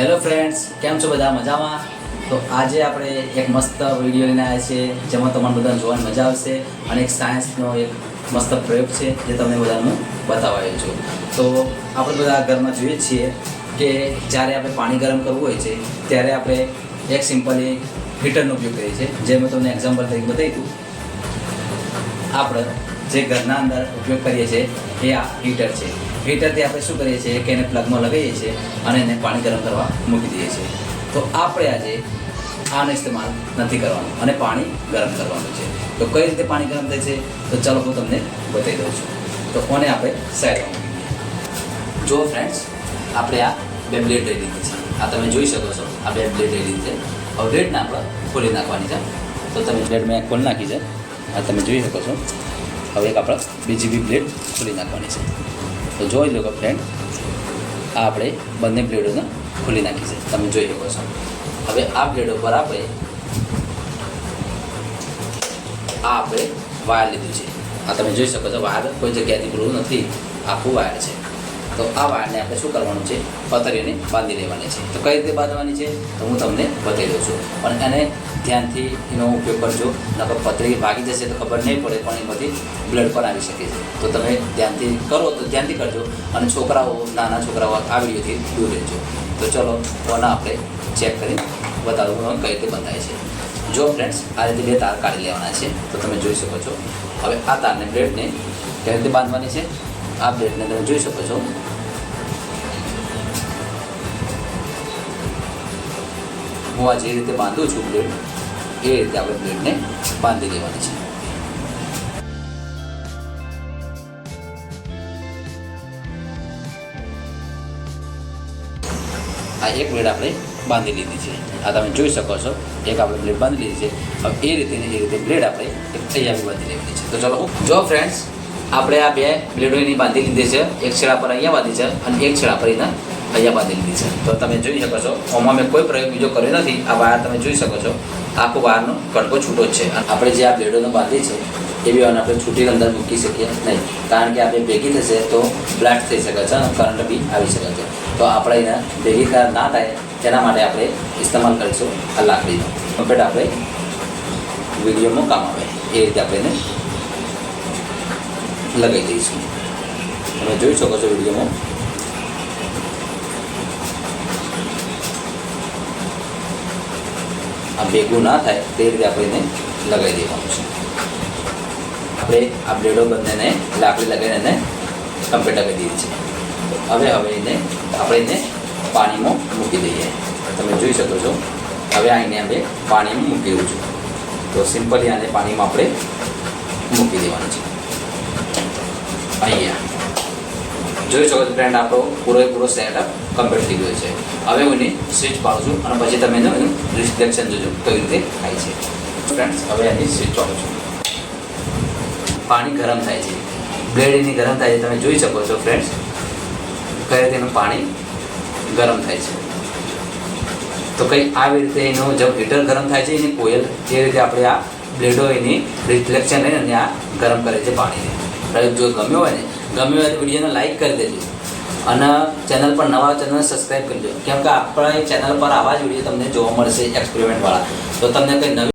Hello friends કેમ છો બધા? મજામાં? તો આજે આપણે એક મસ્ત વીડિયો લઈને આવ્યા છીએ, જેમાં તમારે બધાને જોવાની મજા આવશે અને એક સાયન્સનો એક મસ્ત પ્રયોગ છે, જે તમને બધાને બતાવાયો છું. તો આપણે બધા ઘરમાં જોઈએ છીએ કે જ્યારે આપણે પાણી ગરમ કરવું હોય છે, ત્યારે આપણે એક સિમ્પલી હીટરનો ઉપયોગ કરીએ છીએ. જે મેં તમને એક્ઝામ્પલ તરીકે બતાવી હતું આપણે જે ઘરના અંદર ઉપયોગ કરીએ છીએ એ આ હીટર છે. હીટરથી આપણે શું કરીએ છીએ કે એને પ્લગમાં લગાવીએ છીએ અને એને પાણી ગરમ કરવા મૂકી દઈએ છીએ. તો આપણે આજે આનો ઇસ્તેમાલ નથી કરવાનો અને પાણી ગરમ કરવાનું છે. તો કઈ રીતે પાણી ગરમ થાય છે? તો ચાલો હું તમને બતાવી દઉં છું. તો કોને આપણે સાઈડમાં મૂકી દઈએ. જો ફ્રેન્ડ્સ આપણે આ બે બ્લેડ લઈ લીધી છે. આ તમે જોઈ શકો છો. આ બે બ્લેડ લઈ લીધી છે. હવે બ્લેડને આપણે ખોલી નાખવાની છે. તો તમે બ્લેડ મેં ખોલી નાખી છે. આ તમે જોઈ શકો છો. હવે એક આપણે બીજી બી બ્લેડ ખોલી નાખવાની છે. તો જોઈ લો ફ્રેન્ડ આ આપણે બંને બ્લેડોને ખોલી નાખી છે. તમે જોઈ શકો છો. હવે આ બ્લેડ ઉપર આપણે આ આપણે વાયર લીધું છે. આ તમે જોઈ શકો છો વાયર કોઈ જગ્યાએથી પૂરું નથી. આખું વાયર છે. તો આ વાયરને આપણે શું કરવાનું છે? પતરીને બાંધી લેવાની છે. તો કઈ રીતે બાંધવાની છે? તો હું તમને બતાવી દઉં છું. પણ એને ધ્યાનથી એનો ઉપયોગ કરજો. નકર પતરી ભાગી જશે તો ખબર નહીં પડે, પણ એમાંથી બ્લડ પણ આવી શકે છે. તો તમે ધ્યાનથી કરો, તો ધ્યાનથી કરજો. અને છોકરાઓ, નાના છોકરાઓ આ વિડીયોથી દૂર રહેજો. તો ચલો કોના આપણે ચેક કરી બતાવું કઈ રીતે બંધાય છે. જો ફ્રેન્ડ્સ આ રીતે બે તાર કાઢી લેવાના છે, તો તમે જોઈ શકો છો. હવે આ તારને બ્લેડને કઈ રીતે બાંધવાની છે? આ બ્લેડને તમે જોઈ શકો છો. હું આ જે રીતે બાંધું છું બ્લેડ એ રીતે આપણે બ્લેડને બાંધી દેવાની છે. આ એક બ્લેડ આપણે બાંધી લીધી છે. આ તમે જોઈ શકો છો, એક આપણે બ્લેડ બાંધી લીધી છે. હવે એ રીતે એ રીતે બ્લેડ આપણે એક તૈયારી બાંધી લેવાની છે. તો ચલો, જો ફ્રેન્ડ્સ આપણે આ બે બ્લેડો એની બાંધી લીધી છે. એક છેડા પર અહીંયા બાંધી છે અને એક છેડા પર એના અહીંયા લીધી છે. તો તમે જોઈ શકો છો ઓમાં મેં કોઈ પ્રયોગ બીજો કર્યો નથી. આ વાયર તમે જોઈ શકો છો, આખો વાયરનો કટકો છૂટો જ છે. આપણે જે આ બ્લેડોને બાંધી છે એ બી આપણે છૂટી અંદર મૂકી શકીએ નહીં. કારણ કે આપણે ભેગી થશે તો બ્લાસ્ટ થઈ શકે છે અને કરંટ બી આવી શકે છે. તો આપણે એને ભેગી ના થાય, તેના માટે આપણે ઇસ્તેમાલ કરીશું આ લાકડીનો. કમ્પ્લેટ આપણે વિડીયોમાં કામ આવે. એ રીતે આપણે એને લગાવી દઈશું. તમે જોઈ શકો છો વિડીયોમાં. આ ભેગું ના થાય તે રીતે આપણે એને લગાવી દેવાનું છે. આપણે આ બ્લેડો બંનેને લાકડી લગાવીને એને કમ્પ્લીટ લગાવી દીધી છે હવે હવે એને આપણે એને પાણીમાં મૂકી દઈએ. તમે જોઈ શકો છો, હવે આને આપણે પાણીમાં મૂકી દઉં છું. તો સિમ્પલી આને પાણીમાં આપણે મૂકી દેવાનું છે. અહીંયા. જોઈ શકો છો ફ્રેન્ડ આપણો પૂરેપૂરો સેટઅપ કમ્પ્લીટ થઈ ગયો છે. હવે હું એની સ્વિચ પાડું છું અને પછી તમે એનું રિફ્લેક્શન જોજો કઈ રીતે થાય છે. ફ્રેન્ડ્સ હવે એની સ્વિચ પાડું છું. પાણી ગરમ થાય છે. બ્લેડ એની ગરમ થાય છે. તમે જોઈ શકો છો ફ્રેન્ડ્સ કઈ રીતે એનું પાણી ગરમ થાય છે. તો કંઈ આવી રીતે એનું જબ હીટર ગરમ થાય છે, એની કોયલ એ રીતે આપણે આ બ્લેડો એની રિફ્લેક્શન લઈને અને આ ગરમ કરે છે પાણીને. જો ગમ્યો હોય ને ગમ્યો હોય તો વિડીયોને લાઈક કરી દેજો. અને ચેનલ પર નવા ચેનલ સબસ્ક્રાઈબ કરજો કેમ કે આપણા ચેનલ પર આવા જ વીડિયો તમને જોવા મળશે એક્સપેરિમેન્ટવાળા તો તમને કંઈ નવી